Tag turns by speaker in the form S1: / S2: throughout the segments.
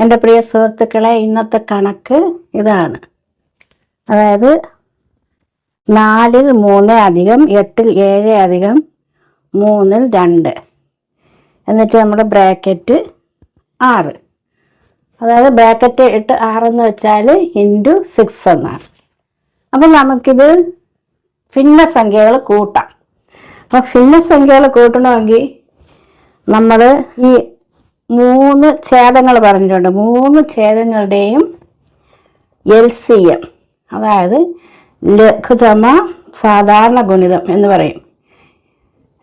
S1: എന്റെ പ്രിയ സുഹൃത്തുക്കളെ ഇന്നത്തെ കണക്ക് ഇതാണ്. അതായത് നാലിൽ മൂന്ന് അധികം എട്ടിൽ ഏഴ് അധികം മൂന്നിൽ രണ്ട്. എന്നിട്ട് നമ്മുടെ ബ്രാക്കറ്റ് ആറ്. അതായത് ബ്രാക്കറ്റ് ഇട്ട് ആറെന്ന് വെച്ചാൽ ഇന്റു സിക്സ് എന്നാണ്. അപ്പം നമുക്കിത് ഭിന്നസംഖ്യകൾ കൂട്ടാം. അപ്പം ഭിന്നസംഖ്യകൾ കൂട്ടണമെങ്കിൽ നമ്മൾ ഈ മൂന്ന് ഛേദങ്ങൾ പറഞ്ഞിട്ടുണ്ട്. മൂന്ന് ഛേദങ്ങളുടെയും എൽ സി എം അതായത് ലഘുതമ സാധാരണ ഗുണിതം എന്ന് പറയും.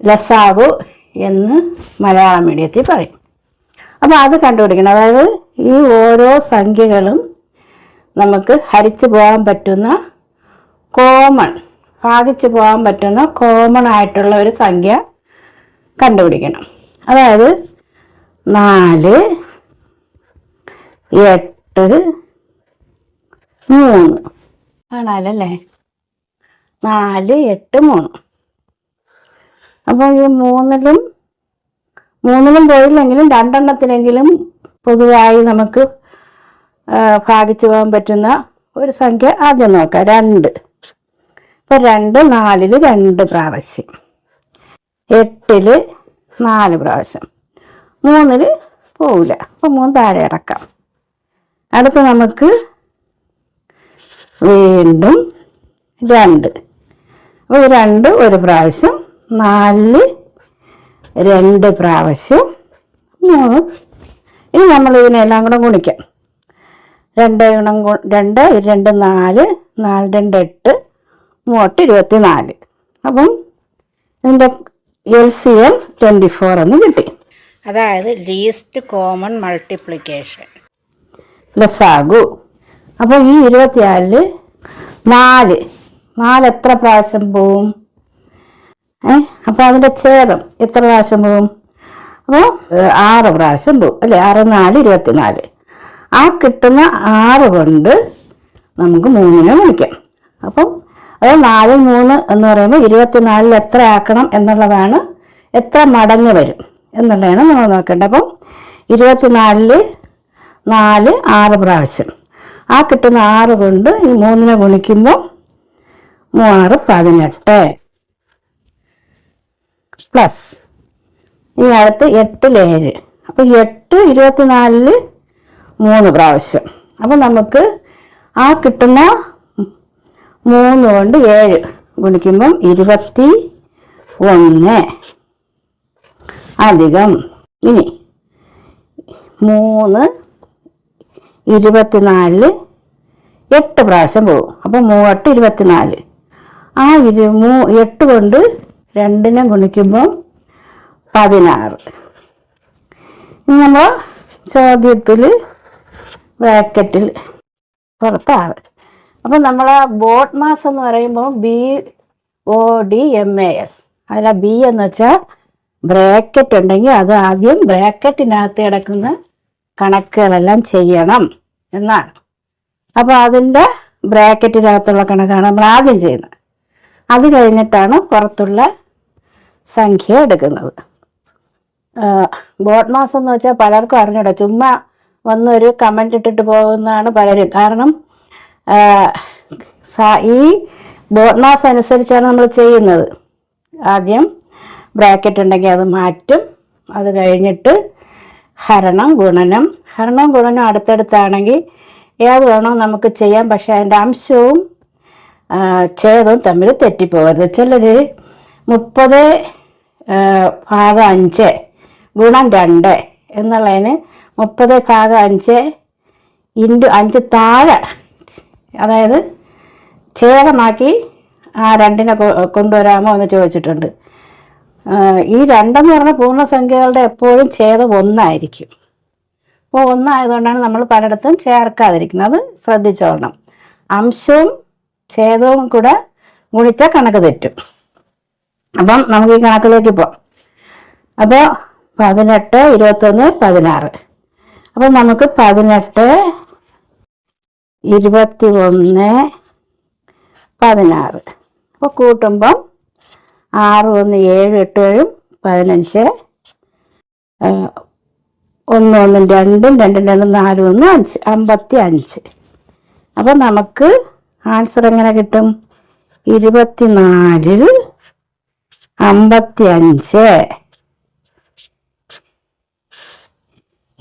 S1: ലസാഗു എന്ന് മലയാളം മീഡിയത്തിൽ പറയും. അപ്പോൾ അത് കണ്ടുപിടിക്കണം. അതായത് ഈ ഓരോ സംഖ്യകളും നമുക്ക് ഹരിച്ചു പോകാൻ പറ്റുന്ന കോമൺ ഭാഗിച്ചു പോകാൻ പറ്റുന്ന കോമൺ ആയിട്ടുള്ള ഒരു സംഖ്യ കണ്ടുപിടിക്കണം. അതായത് നാല് എട്ട് മൂന്ന്. കാണാലല്ലേ? നാല് എട്ട് മൂന്ന്. അപ്പോൾ ഈ മൂന്നിലും മൂന്നിലും പോയില്ലെങ്കിലും രണ്ടെണ്ണത്തിലെങ്കിലും പൊതുവായി നമുക്ക് ഭാഗിച്ചു പോകാൻ പറ്റുന്ന ഒരു സംഖ്യ ആദ്യം നോക്കാം. രണ്ട്. ഇപ്പം രണ്ട് നാലിൽ രണ്ട് പ്രാവശ്യം. എട്ടിൽ നാല് പ്രാവശ്യം. മൂന്നിൽ പോവില്ല. അപ്പം മൂന്ന് താഴെ ഇറക്കാം. അടുത്ത് നമുക്ക് വീണ്ടും രണ്ട്. അപ്പോൾ രണ്ട് ഒരു പ്രാവശ്യം നാല് രണ്ട് പ്രാവശ്യം മൂന്ന്. ഇനി നമ്മൾ ഇതിനെല്ലാം കൂടെ ഗുണിക്കാം. രണ്ട് ഗുണം രണ്ട് രണ്ട് നാല് നാല് രണ്ട് എട്ട് മൂട്ട് ഇരുപത്തി നാല് അപ്പം ഇതിന്റെ L C M twenty four എന്ന് കിട്ടി. അതായത് ലീസ്റ്റ് കോമൺ മൾട്ടിപ്ലിക്കേഷൻ ലസാഗു. അപ്പോൾ ഈ ഇരുപത്തിനാലിൽ നാല്. നാല് എത്ര പ്രാവശ്യം പോവും? ഏ? അപ്പോൾ അതിന്റെ ഛേദം എത്ര പ്രാവശ്യം പോവും? അപ്പോൾ ആറ് പ്രാവശ്യം പോവും. അല്ലേ? ആറ് നാല് ഇരുപത്തിനാല്. ആ കിട്ടുന്ന ആറ് കൊണ്ട് നമുക്ക് മൂന്നിനെ വിളിക്കാം അപ്പം അത് നാല് മൂന്ന് എന്ന് പറയുമ്പോൾ ഇരുപത്തിനാലിൽ എത്ര ആക്കണം എന്നുള്ളതാണ് എത്ര മടങ്ങ് വരും. എന്നുള്ളതാണ് നമ്മൾ നോക്കേണ്ടത്. അപ്പം ഇരുപത്തിനാലിൽ നാല് ആറ് പ്രാവശ്യം. ആ കിട്ടുന്ന ആറ് കൊണ്ട് ഈ മൂന്നിനെ ഗുണിക്കുമ്പോൾ മൂവാറ് പതിനെട്ട്. പ്ലസ് ഇനി അടുത്ത് എട്ടിൽ ഏഴ്. അപ്പോൾ എട്ട് ഇരുപത്തിനാലിൽ മൂന്ന് പ്രാവശ്യം. അപ്പം നമുക്ക് ആ കിട്ടുന്ന മൂന്ന് കൊണ്ട് ഏഴ് ഗുണിക്കുമ്പം ഇരുപത്തി ഒന്ന്. അധികം. ഇനി മൂന്ന് ഇരുപത്തിനാലിൽ എട്ട് പ്രാവശ്യം പോകും. അപ്പോൾ മൂവട്ട് ഇരുപത്തിനാല്. ആ ഇരു മൂ എട്ട് കൊണ്ട് രണ്ടിനെ ഗുണിക്കുമ്പോൾ പതിനാറ്. ഇനി നമ്മൾ ചോദ്യത്തിൽ ബ്രാക്കറ്റിൽ പുറത്താണ്. അപ്പം നമ്മൾ ബോട്ട് മാസ് എന്ന് പറയുമ്പോൾ B O D M A S അതിൽ ബി എന്ന് വെച്ചാൽ ബ്രാക്കറ്റ് ഉണ്ടെങ്കിൽ അത് ആദ്യം ബ്രാക്കറ്റിനകത്ത് കിടക്കുന്ന കണക്കുകളെല്ലാം ചെയ്യണം എന്നാണ്. അപ്പോൾ അതിന്റെ ബ്രാക്കറ്റിനകത്തുള്ള കണക്കാണ് നമ്മൾ ആദ്യം ചെയ്യുന്നത്. അത് കഴിഞ്ഞിട്ടാണ് പുറത്തുള്ള സംഖ്യ എടുക്കുന്നത്. ബോട്ട് മാസം എന്ന് വെച്ചാൽ പലർക്കും അറിഞ്ഞൂടാ. ചുമ്മാ വന്നൊരു കമന്റ് ഇട്ടിട്ട് പോകുന്നതാണ് പലരും. കാരണം ഈ ബോട്ട് മാസം അനുസരിച്ചാണ് നമ്മൾ ചെയ്യുന്നത്. ആദ്യം ബ്രാക്കറ്റ് ഉണ്ടെങ്കിൽ അത് മാറ്റും. അത് കഴിഞ്ഞിട്ട് ഹരണം ഗുണനം. ഹരണവും ഗുണനം അടുത്തടുത്താണെങ്കിൽ ഏത് വേണോ നമുക്ക് ചെയ്യാം. പക്ഷെ അതിന്റെ അംശവും ഛേദവും തമ്മിൽ തെറ്റിപ്പോകരുത്. ചിലർ മുപ്പത് ഭാഗം അഞ്ച് ഗുണം രണ്ട് എന്നുള്ളതിന് മുപ്പത് ഭാഗം അഞ്ച് ഇന്റു അഞ്ച് താഴെ അതായത് ഛേദമാക്കി ആ രണ്ടിനെ കൊണ്ടുവരാമോ എന്ന് ചോദിച്ചിട്ടുണ്ട്. ഈ രണ്ടെന്ന് പറഞ്ഞ പൂർണസംഖ്യകളുടെ എപ്പോഴും ഛേദം ഒന്നായിരിക്കും. അപ്പോൾ ഒന്നായതുകൊണ്ടാണ് നമ്മൾ പലയിടത്തും ചേർക്കാതിരിക്കുന്നത്. ശ്രദ്ധിച്ചോളണം. അംശവും ഛേദവും കൂടെ ഗുണിച്ചാൽ കണക്ക് തെറ്റും. അപ്പം നമുക്ക് ഈ കണക്കിലേക്ക് പോവാം. അപ്പോൾ പതിനെട്ട് ഇരുപത്തൊന്ന് പതിനാറ്. അപ്പം നമുക്ക് പതിനെട്ട് ഇരുപത്തി ഒന്ന് പതിനാറ്. അപ്പോൾ കൂട്ടുമ്പം ആറ് ഒന്ന് ഏഴ് എട്ട് ഏഴും പതിനഞ്ച് ഒന്ന് ഒന്നും രണ്ടും രണ്ടും രണ്ടും നാലും ഒന്നും അഞ്ച് അമ്പത്തി അഞ്ച്. അപ്പം നമുക്ക് ആൻസർ എങ്ങനെ കിട്ടും? ഇരുപത്തിനാലിൽ അമ്പത്തി അഞ്ച്.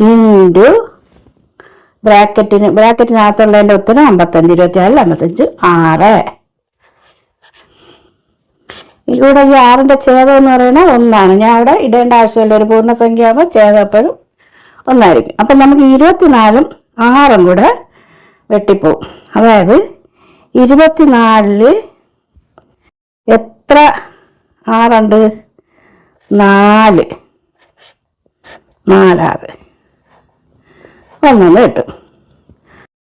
S1: ഇന്റു ബ്രാക്കറ്റിന് ബ്രാക്കറ്റിനകത്തുള്ളതിന്റെ ഉത്തരം അമ്പത്തഞ്ച് ഇരുപത്തിനാലിൽ അമ്പത്തഞ്ച് ആറ്. ഇവിടെ ഈ ആറിന്റെ ഛേദം എന്ന് പറയുന്നത് ഒന്നാണ്. ഞാൻ അവിടെ ഇടേണ്ട ആവശ്യമില്ല. ഒരു പൂർണസംഖ്യ ആകുമ്പോൾ ഛേദം എപ്പോഴും ഒന്നായിരിക്കും. അപ്പം നമുക്ക് ഇരുപത്തിനാലും ആറും കൂടെ വെട്ടിപ്പോവും. അതായത് ഇരുപത്തിനാലിൽ എത്ര ആറുണ്ട്? നാല്. നാലാറ്. ഒന്നൊന്ന് കിട്ടും.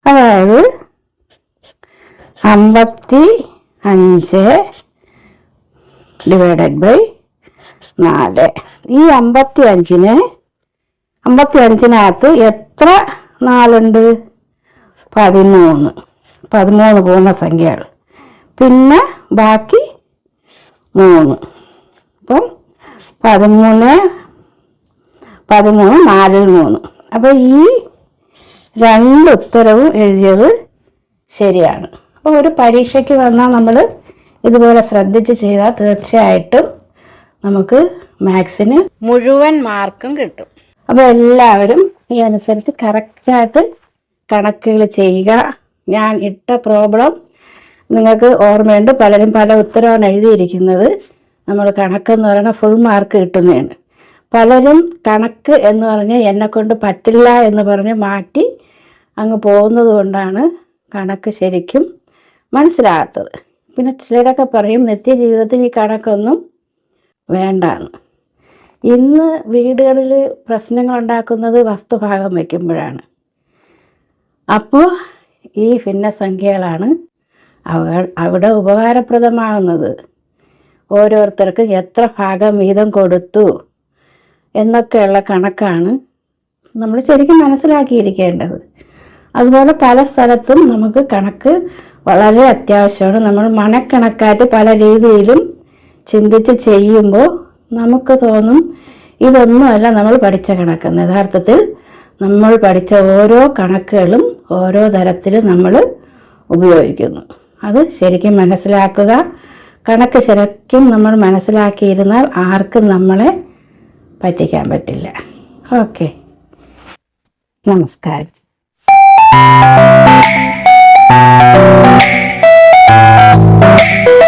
S1: അതായത് അമ്പത്തി അഞ്ച് ഡിവൈഡഡ് ബൈ നാല്. ഈ അമ്പത്തി അഞ്ചിന് അമ്പത്തി അഞ്ചിനകത്ത് എത്ര നാലുണ്ട് പതിമൂന്ന്. പതിമൂന്ന് പോകുന്ന സംഖ്യകൾ പിന്നെ ബാക്കി മൂന്ന്. അപ്പം പതിമൂന്ന് പതിമൂന്ന് നാലിൽ മൂന്ന്. അപ്പോൾ ഈ രണ്ട് ഉത്തരവും എഴുതിയത് ശരിയാണ്. അപ്പോൾ ഒരു പരീക്ഷയ്ക്ക് വന്നാൽ നമ്മൾ ഇതുപോലെ ശ്രദ്ധിച്ച് ചെയ്താൽ തീർച്ചയായിട്ടും നമുക്ക് മാത്സിന് മുഴുവൻ മാർക്കും കിട്ടും. അപ്പോൾ എല്ലാവരും ഈ അനുസരിച്ച് കറക്റ്റായിട്ട് കണക്കുകൾ ചെയ്യുക. ഞാൻ ഇട്ട പ്രോബ്ലം നിങ്ങൾക്ക് ഓർമ്മയുണ്ട്. പലരും പല ഉത്തരവാണ് എഴുതിയിരിക്കുന്നത്. നമ്മൾ കണക്കെന്ന് പറയുന്ന ഫുൾ മാർക്ക് കിട്ടുന്നതാണ്. പലരും കണക്ക് എന്ന് പറഞ്ഞ് എന്നെ കൊണ്ട് പറ്റില്ല എന്ന് പറഞ്ഞ് മാറ്റി അങ്ങ് പോകുന്നത് കൊണ്ടാണ് കണക്ക് ശരിക്കും മനസ്സിലാകാത്തത്. പിന്നെ ചിലരൊക്കെ പറയും നിത്യജീവിതത്തിൽ ഈ കണക്കൊന്നും വേണ്ടാന്ന്. ഇന്ന് വീടുകളിൽ പ്രശ്നങ്ങൾ ഉണ്ടാക്കുന്നത് വസ്തുഭാഗം വയ്ക്കുമ്പോഴാണ്. അപ്പോൾ ഈ ഭിന്നസംഖ്യകളാണ് അവ- അവിടെ ഉപകാരപ്രദമാകുന്നത് ഓരോരുത്തർക്കും എത്ര ഭാഗം വീതം കൊടുത്തു എന്നൊക്കെയുള്ള കണക്കാണ് നമ്മൾ ശരിക്കും മനസ്സിലാക്കിയിരിക്കേണ്ടത്. അതുപോലെ പല സ്ഥലത്തും നമുക്ക് കണക്ക് വളരെ അത്യാവശ്യമാണ്. നമ്മൾ മണക്കണക്കായിട്ട് പല രീതിയിലും ചിന്തിച്ച് ചെയ്യുമ്പോൾ നമുക്ക് തോന്നും ഇതൊന്നുമല്ല നമ്മൾ പഠിച്ച കണക്ക് യഥാർത്ഥത്തിൽ നമ്മൾ പഠിച്ച ഓരോ കണക്കുകളും ഓരോ തരത്തിൽ നമ്മൾ ഉപയോഗിക്കുന്നു. അത് ശരിക്കും മനസ്സിലാക്കുക. കണക്ക് ശരിക്കും നമ്മൾ മനസ്സിലാക്കിയിരുന്നാൽ ആർക്കും നമ്മളെ പറ്റിക്കാൻ പറ്റില്ല. ഓക്കെ. നമസ്കാരം. Thank you.